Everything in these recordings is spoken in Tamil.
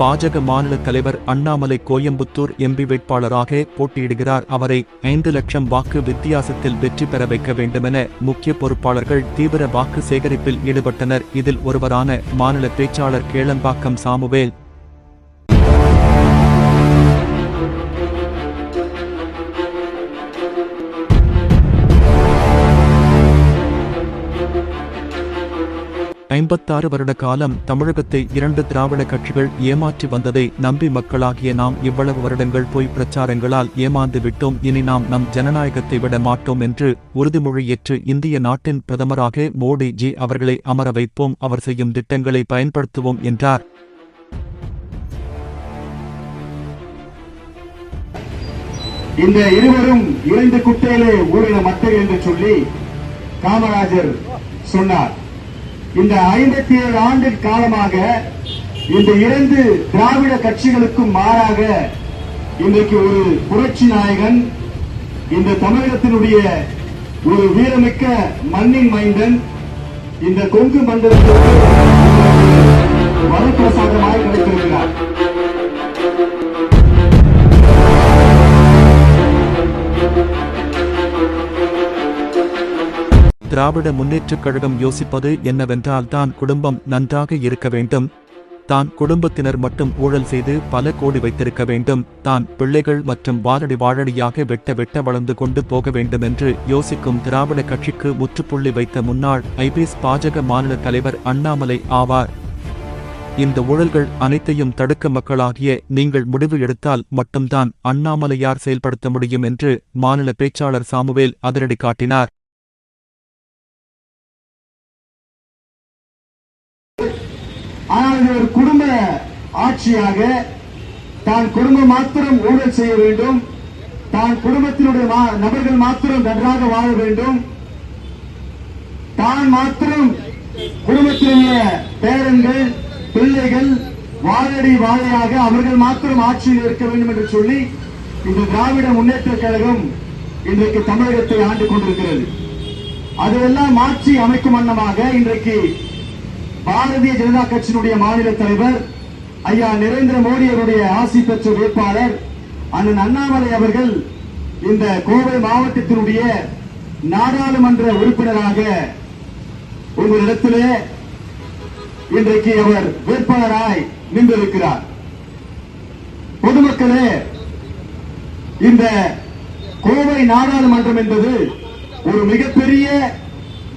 பாஜக மாநில தலைவர் அண்ணாமலை கோயம்புத்தூர் எம்பி வேட்பாளராக போட்டியிடுகிறார். அவரை ஐந்து லட்சம் வாக்கு வித்தியாசத்தில் வெற்றி பெற வைக்க வேண்டுமென முக்கிய பொறுப்பாளர்கள் தீவிர வாக்கு சேகரிப்பில் ஈடுபட்டனர். இதில் ஒருவரான மாநில பேச்சாளர் கேளம்பாக்கம் சாமுவேல் ஐம்பத்தாறு வருட காலம் தமிழகத்தை இரண்டு திராவிட கட்சிகள் ஏமாற்றி வந்ததை நம்பி மக்களாகிய நாம் இவ்வளவு வருடங்கள் போய் பிரச்சாரங்களால் ஏமாந்து விட்டோம். இனி நாம் நம் ஜனநாயகத்தை விட மாட்டோம் என்று உறுதிமொழியேற்று இந்திய நாட்டின் பிரதமராக மோடி ஜி அவர்களை அமர வைப்போம். அவர் செய்யும் திட்டங்களை பயன்படுத்துவோம் என்றார். இந்த இருவரும் இரண்டு குட்டையிலே ஊறின மட்டை என்று சொல்லி காமராஜர் சொன்னார். இந்த ஐம்பத்தி ஏழு ஆண்டு காலமாக இந்த இரண்டு திராவிட கட்சிகளுக்கும் மாறாக இன்றைக்கு ஒரு புரட்சி நாயகன் இந்த தமிழகத்தினுடைய ஒரு வீரமிக்க மண்ணின் மைந்தன் இந்த கொங்கு மண்டலத்திற்கு வரப்பிரசாதமாக கிடைத்திருக்கிறார் திராவிட முன்னேற்றக் கழகம் யோசிப்பது என்னவென்றால் தான் குடும்பம் நன்றாக இருக்க வேண்டும். தான் குடும்பத்தினர் மட்டும் ஊழல் செய்து பல கோடி வைத்திருக்க வேண்டும். தான் பிள்ளைகள் மற்றும் வாழடி வாழடியாக வெட்ட வெட்ட வளர்ந்து கொண்டு போக வேண்டும் என்று யோசிக்கும் திராவிட கட்சிக்கு முற்றுப்புள்ளி வைத்த முன்னாள் ஐபிஎஸ் பாஜக மாநில தலைவர் அண்ணாமலை ஆவார். இந்த ஊழல்கள் அனைத்தையும் தடுக்க மக்களாகிய நீங்கள் முடிவு எடுத்தால் மட்டும்தான் அண்ணாமலையார் செயல்படுத்த முடியும் என்று மாநில பேச்சாளர் சாமுவேல் அதிரடி காட்டினார். ஆனால் இது ஒரு குடும்ப ஆட்சியாக தான் குடும்பம் மாத்திரம் ஊழல் செய்ய வேண்டும். தான் குடும்பத்தினுடைய நபர்கள் மாத்திரம் நன்றாக வாழ வேண்டும். தான் மாத்திரம் குடும்பத்திலுள்ள பேரன்கள் பிள்ளைகள் வாழடி வாழையாக அவர்கள் மாத்திரம் ஆட்சியில் இருக்க வேண்டும் என்று சொல்லி இந்த திராவிட முன்னேற்ற கழகம் இன்றைக்கு தமிழகத்தை ஆண்டு கொண்டிருக்கிறது. அதையெல்லாம் மாற்றி அமைக்கும் வண்ணமாக இன்றைக்கு பாரதிய ஜனதா கட்சியினுடைய மாநில தலைவர் ஐயா நரேந்திர மோடி அவருடைய ஆசி பெற்ற வேட்பாளர் அண்ணன் அண்ணாமலை அவர்கள் இந்த கோவை மாவட்டத்தினுடைய நாடாளுமன்ற உறுப்பினராக உங்களிடத்திலே இன்றைக்கு அவர் வேட்பாளராய் நின்றிருக்கிறார். பொதுமக்களே இந்த கோவை நாடாளுமன்றம் என்பது ஒரு மிகப்பெரிய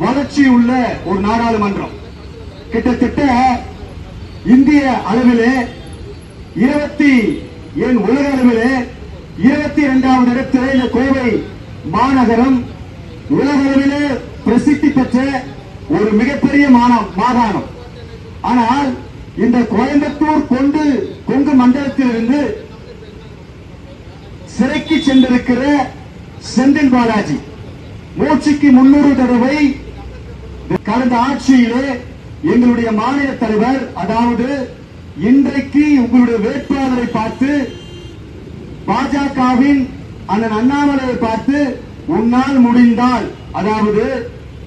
வளர்ச்சி உள்ள ஒரு நாடாளுமன்றம். கிட்டத்தட்ட இந்திய அளவிலே இருபத்தி ஏன் உலக அளவிலே இருபத்தி இரண்டாவது இடத்திலே இந்த கோவை மாநகரம் உலக அளவிலே பிரசித்தி பெற்ற ஒரு மிகப்பெரிய மாகாணம். ஆனால் இந்த கோயம்புத்தூர் கொண்டு கொங்கு மண்டலத்திலிருந்து சிறைக்கு சென்றிருக்கிற செந்தில் பாலாஜி. மூச்சுக்கு முன்னூறு தடவை கடந்த ஆட்சியிலே எங்களுடைய மாநில தலைவர் அதாவது இன்றைக்கு உங்களுடைய வேட்பாளரை பார்த்து பாஜகவின் அண்ணன் அண்ணாமலையை பார்த்து உன்னால் முடிந்தால் அதாவது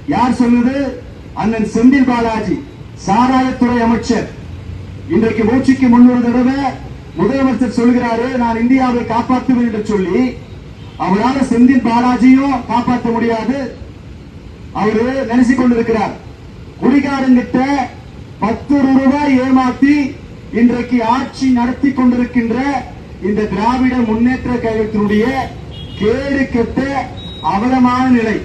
யார் சொன்னது? அண்ணன் செந்தில் பாலாஜி சாராயத்துறை அமைச்சர். இன்றைக்கு மூச்சுக்கு முன்னொரு தடவை முதலமைச்சர் சொல்கிறாரு நான் இந்தியாவை காப்பாற்றுவேன் என்று சொல்லி அவரால் செந்தில் பாலாஜியும் காப்பாற்ற முடியாது. அவரு நினைச்சு கொண்டிருக்கிறார். குடிகாரங்கிட்ட பத்து ரூபாய் ஏமாத்தி இன்றைக்கு ஆட்சி நடத்தி கொண்டிருக்கின்ற இந்த திராவிட முன்னேற்ற கழகத்தினுடைய கேடு கெட்ட அவலமான நிலை.